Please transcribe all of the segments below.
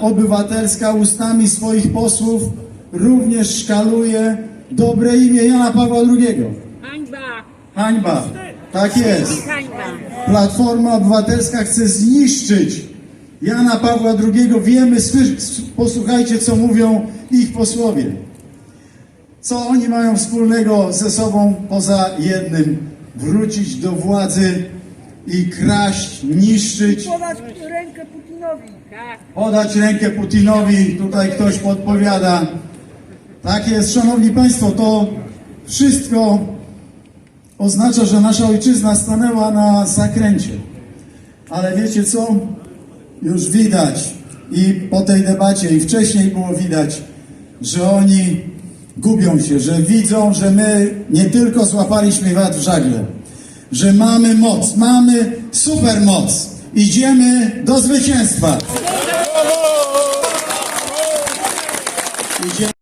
Obywatelska ustami swoich posłów również szkaluje dobre imię Jana Pawła II. Hańba! Hańba. Tak jest. Platforma Obywatelska chce zniszczyć Jana Pawła II. Wiemy, posłuchajcie, co mówią ich posłowie. Co oni mają wspólnego ze sobą poza jednym? Wrócić do władzy i kraść, niszczyć, podać rękę Putinowi. Podać rękę Putinowi. Tutaj ktoś podpowiada. Tak jest, szanowni państwo, to wszystko oznacza, że nasza ojczyzna stanęła na zakręcie. Ale wiecie co? Już widać i po tej debacie, i wcześniej było widać, że oni gubią się, że widzą, że my nie tylko złapaliśmy wat w żagle, że mamy moc, mamy supermoc. Idziemy do zwycięstwa. Idziemy.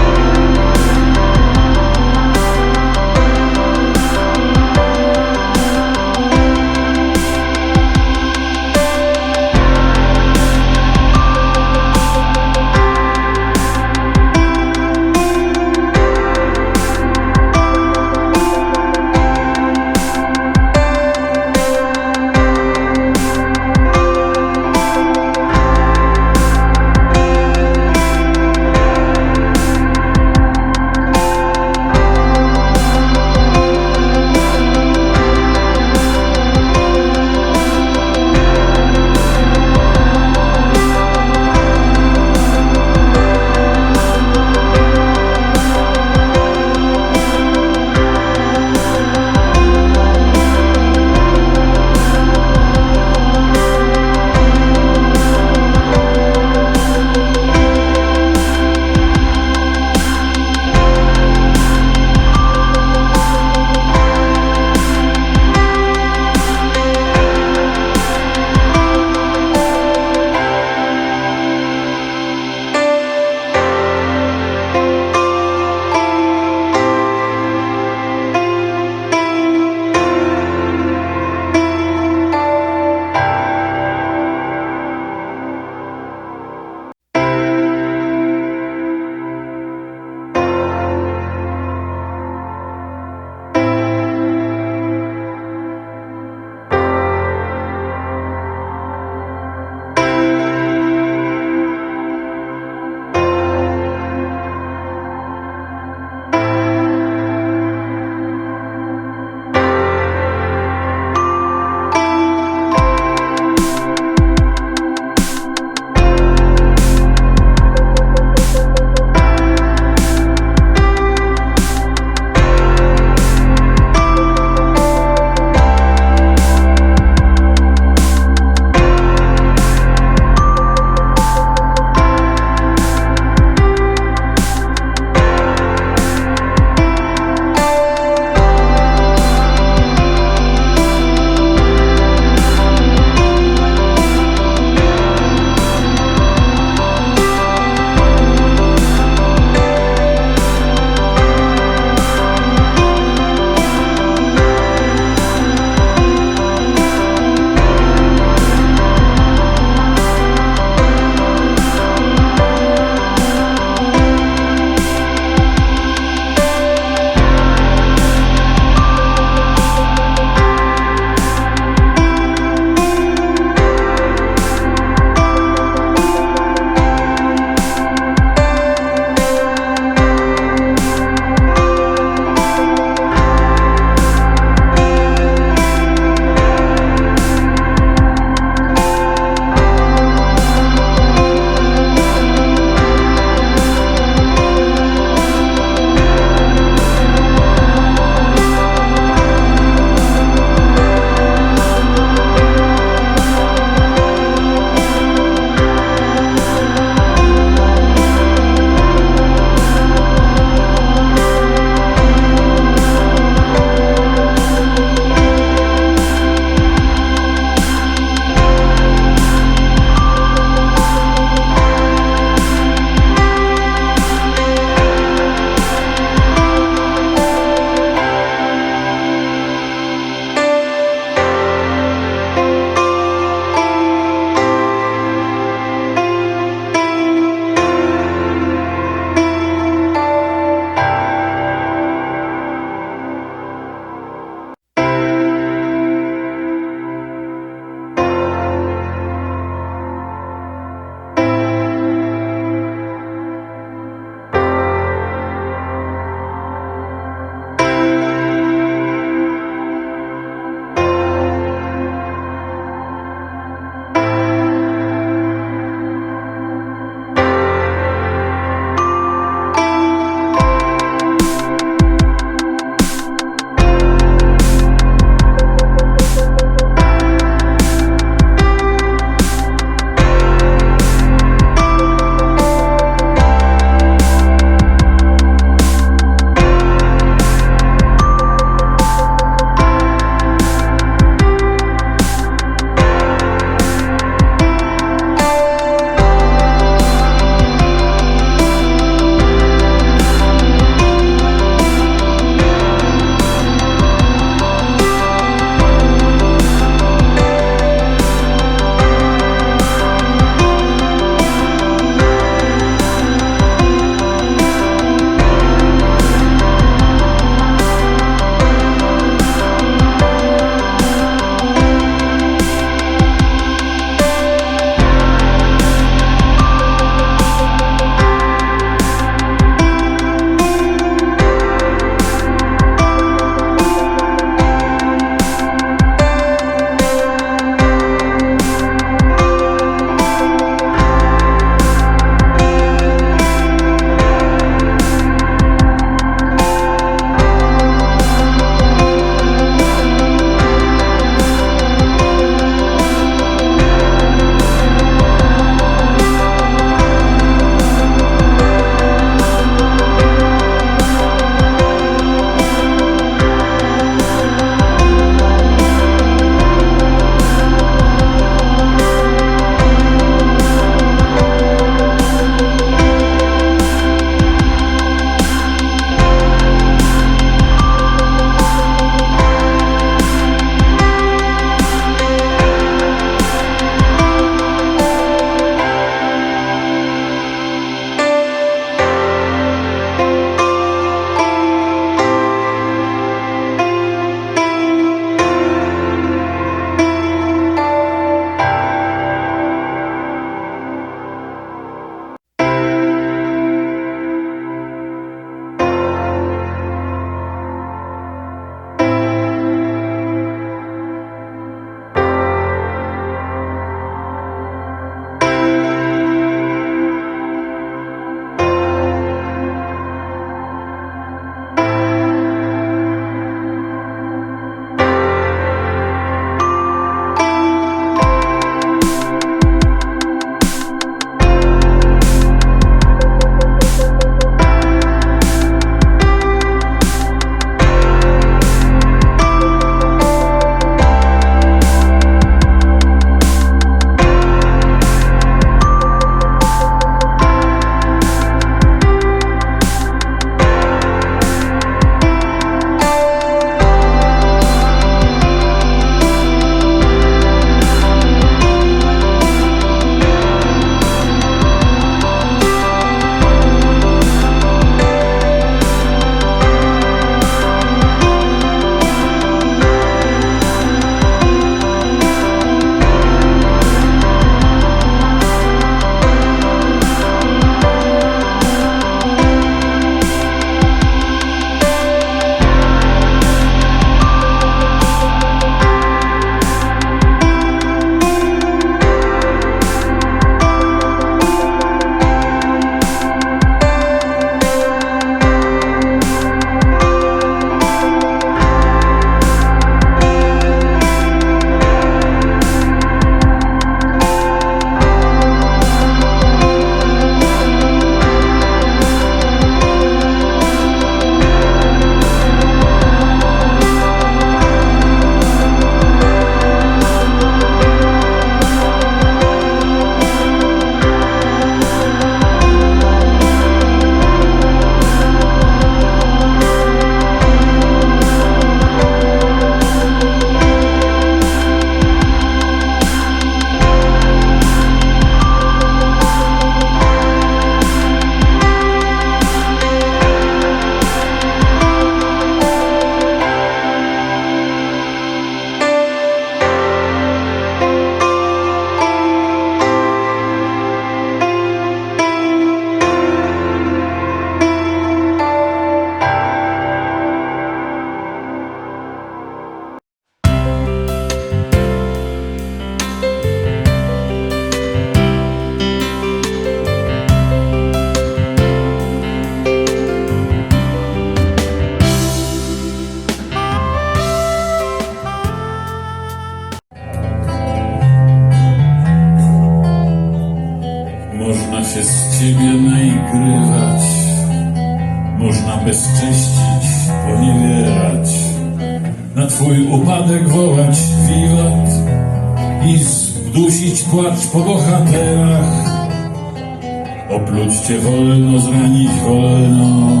Cię wolno, zranić wolno,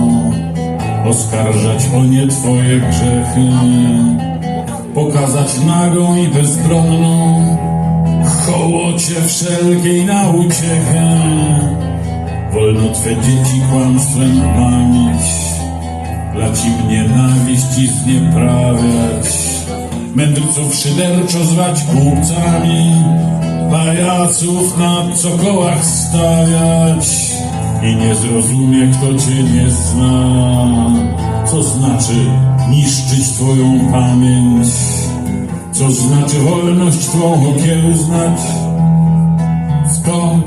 oskarżać o nie twoje grzechy, pokazać nagą i bezbronną, hołocie wszelkiej na uciechę. Wolno twe dzieci kłamstwem mamić, lać im nienawiść i znieprawiać, mędrców szyderczo zwać głupcami, pajaców na cokołach stawiać i nie zrozumie, kto cię nie zna, co znaczy niszczyć twoją pamięć, co znaczy wolność twą okiełznać, skąd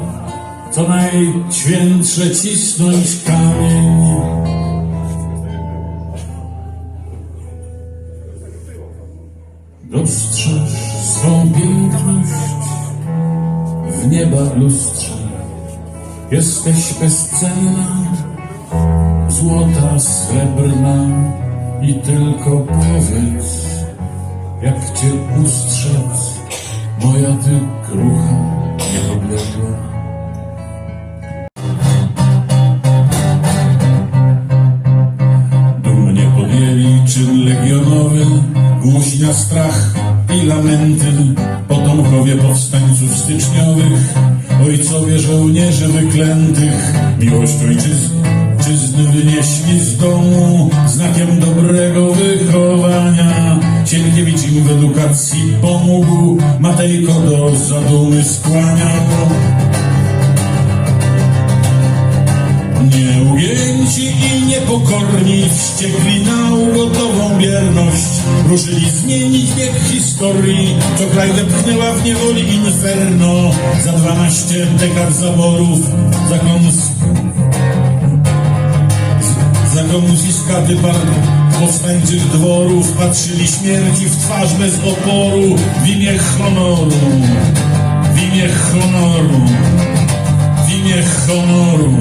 co najświętsze cisnąć kamień. Dostrzeż swą piękność w nieba lustrze. Jesteś bezcenna, złota, srebrna i tylko powiedz, jak cię ustrzec, moja ty krucha niepodległa. Dumnie podjęli czyn legionowy, głośnia strach miłość ojczyzny, czyzny wynieśli z domu, znakiem dobrego wychowania. Sienkiewicz im w edukacji pomógł, Matejko do zadumy skłaniał. Nieugięci i niepokorni wściekli na ugotową bierność. Ruszyli zmienić bieg historii, co kraj wepchnęła w niewoli inferno. Za dwanaście dekad zaborów, za kons... Za komusiskaty par- powstańczych dworów Patrzyli śmierci w twarz bez oporu. W imię honoru, w imię honoru, w imię honoru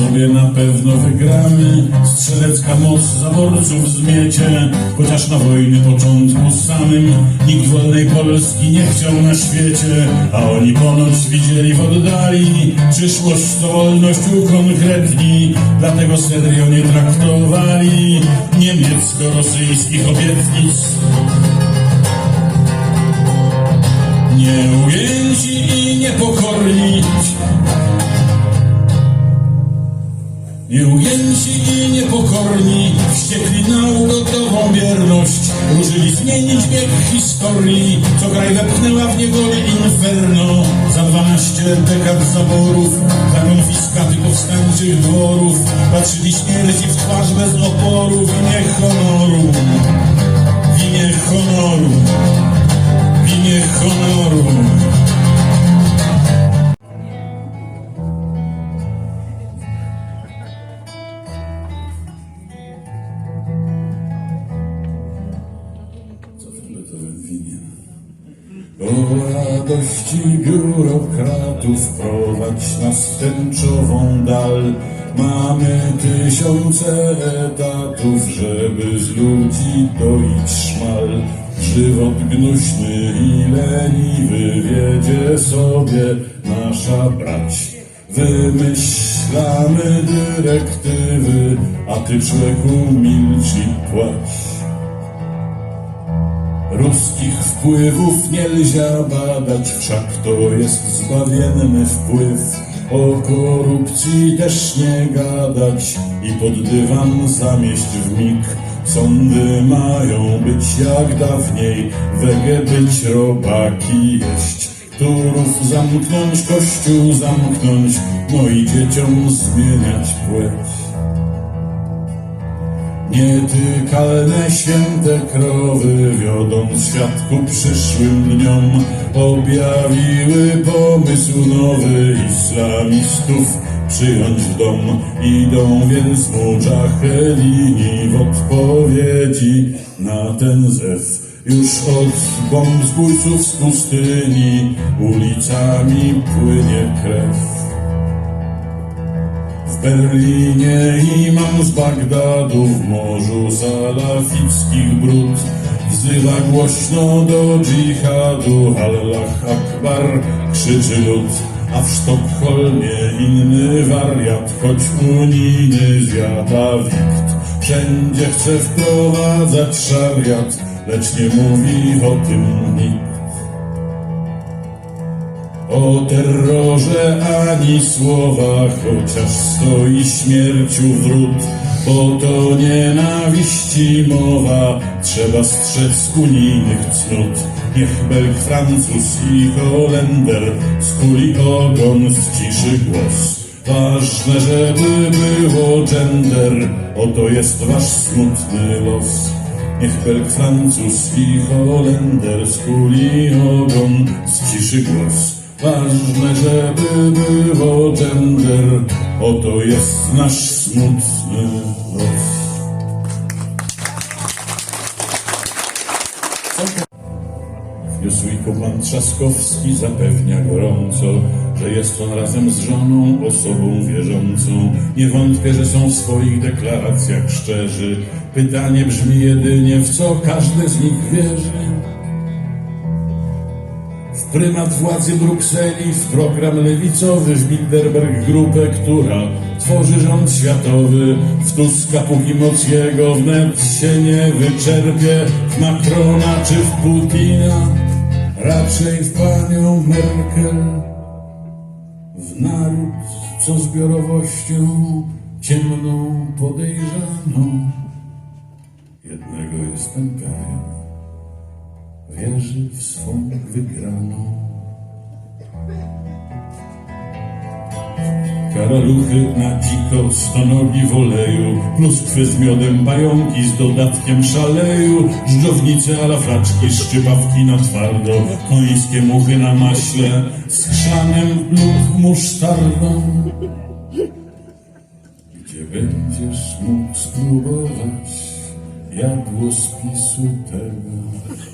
sobie na pewno wygramy. Strzelecka moc zaborców zmiecie Chociaż na wojny początku samym Nikt wolnej Polski nie chciał na świecie A oni ponoć widzieli w oddali Przyszłość to wolność ukonkretni Dlatego serio nie traktowali Niemiecko-rosyjskich obietnic. Nieugięci i niepokorni Nieugięci i niepokorni wściekli na ugotową bierność. Ruszyli zmienić bieg historii, co kraj wepchnęła w niewolę inferno. Za dwanaście dekad zaborów, za konfiskaty powstańczych dworów. Patrzyli śmierci w twarz bez oporu w imię honoru. W imię honoru. W imię honoru O radości biurokratów prowadź nas tęczową dal. Mamy tysiące etatów, żeby z ludzi doić szmal. Żywot gnuśny i leniwy wiedzie sobie nasza brać. Wymyślamy dyrektywy, a ty człeku milcz i płać. Ruskich wpływów nielzia badać, wszak to jest zbawienny wpływ. O korupcji też nie gadać i pod dywan zamieść w mig. Sądy mają być jak dawniej, wege być robaki jeść. Turów zamknąć, kościół zamknąć, no i dzieciom zmieniać płeć. Nietykalne święte krowy, wiodąc świat ku przyszłym dniom, objawiły pomysł nowy islamistów przyjąć w dom. Idą więc mudżahedini w odpowiedzi na ten zew. Już od bomb zbójców z pustyni ulicami płynie krew. W Berlinie imam z Bagdadu w morzu salafickich brud. Wzywa głośno do dżihadu Allah Akbar krzyczy lud. A w Sztokholmie inny wariat Choć unijny zjada wikt. Wszędzie chce wprowadzać szariat Lecz nie mówi o tym nikt o terrorze ani słowa, chociaż stoi śmierciu wrót, bo to nienawiści mowa, trzeba strzec unijnych cnót. Niech Belg, Francuz i Holender skuli ogon, ściszy głos. Ważne, żeby było gender, oto jest wasz smutny los. Niech Belg, Francuz i Holender skuli ogon, ściszy głos. Ważne, żeby było gender, oto jest nasz smutny los. W Newsweeku pan Trzaskowski zapewnia gorąco, że jest on razem z żoną osobą wierzącą. Nie wątpię, że są w swoich deklaracjach szczerzy. Pytanie brzmi jedynie, w co każdy z nich wierzy. Prymat władzy Brukseli, w program lewicowy, w Bilderberg grupę, która tworzy rząd światowy. W Tuska póki moc jego wnet się nie wyczerpie, w Macrona czy w Putina, raczej w panią Merkel. W naród, co zbiorowością ciemną podejrzaną. Jednego jestem pewien wierzy w swą wygraną. Karaluchy na dziko, stonogi w oleju, pluskwy z miodem, pająki z dodatkiem szaleju, żdżownice alafraczki, szczypawki na twardo, końskie muchy na maśle, z krzanem lub musztardą. Gdzie będziesz mógł spróbować jadłospisu tego?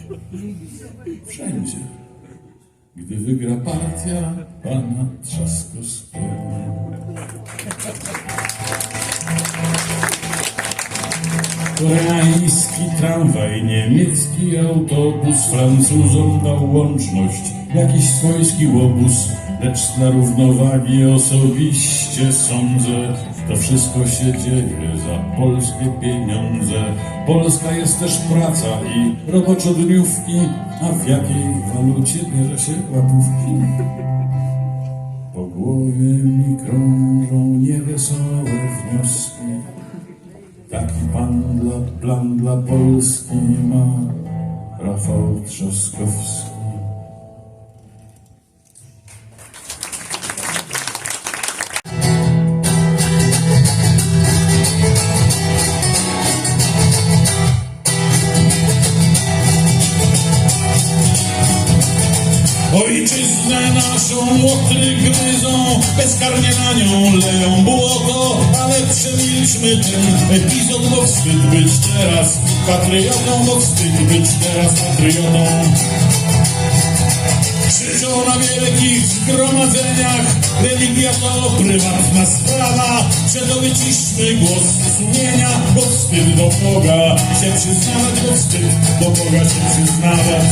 Wszędzie, gdy wygra partia pana Trzaskowskiego. Koreański tramwaj, niemiecki autobus, Francuzom dał łączność, jakiś swojski łobuz, lecz dla równowagi osobiście sądzę, to wszystko się dzieje za polskie pieniądze. Polska jest też praca i roboczodniówki, a w jakiej walucie bierze się łapówki? Po głowie mi krążą niewesołe wnioski. Taki pan dla, plan dla Polski ma Rafał Trzaskowski. Bezkarnie na nią leją błoto, ale przemilczmy ten epizod, bo wstyd być teraz patriotą, bo wstyd być teraz patriotą. Krzyczą na wielkich zgromadzeniach, religia to prywatna sprawa, przeto wyciszmy głos sumienia, bo wstyd do Boga się przyznawać, bo wstyd do Boga się przyznawać.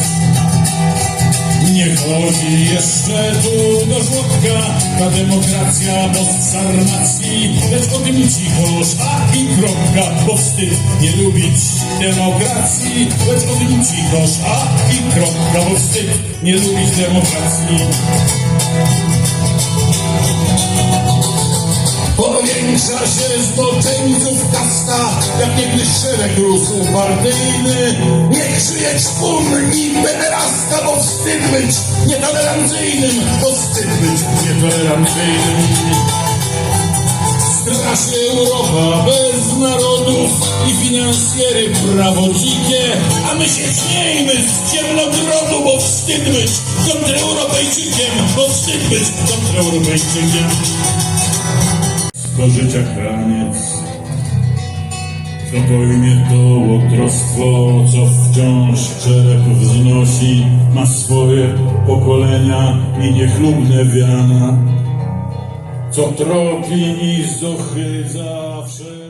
Nie chodzi jeszcze tu do żłobka, ta demokracja bez sarmacji, lecz o tym cicho, szach i kropka, bo wstyd nie lubić demokracji, lecz o tym cicho, szach i kropka, bo wstyd nie lubić demokracji. Powiększa się zboczeńców kasta, jak niegdyś szereg rusów partyjny. Żyje czpun i pederasta, bo wstyd być nietolerancyjnym, bo wstyd być nietolerancyjnym. Straszy Europa bez narodów i finansjery prawo dzikie, a my się śmiejmy z ciemnogrodu, bo wstyd być kontreuropejczykiem, bo wstyd być kontreuropejczykiem do życia kraniec. Kto pojmie to łotrostwo, co wciąż czerep wznosi, ma swoje pokolenia i niechlubne wiana. co tropi i zohydza wszelkie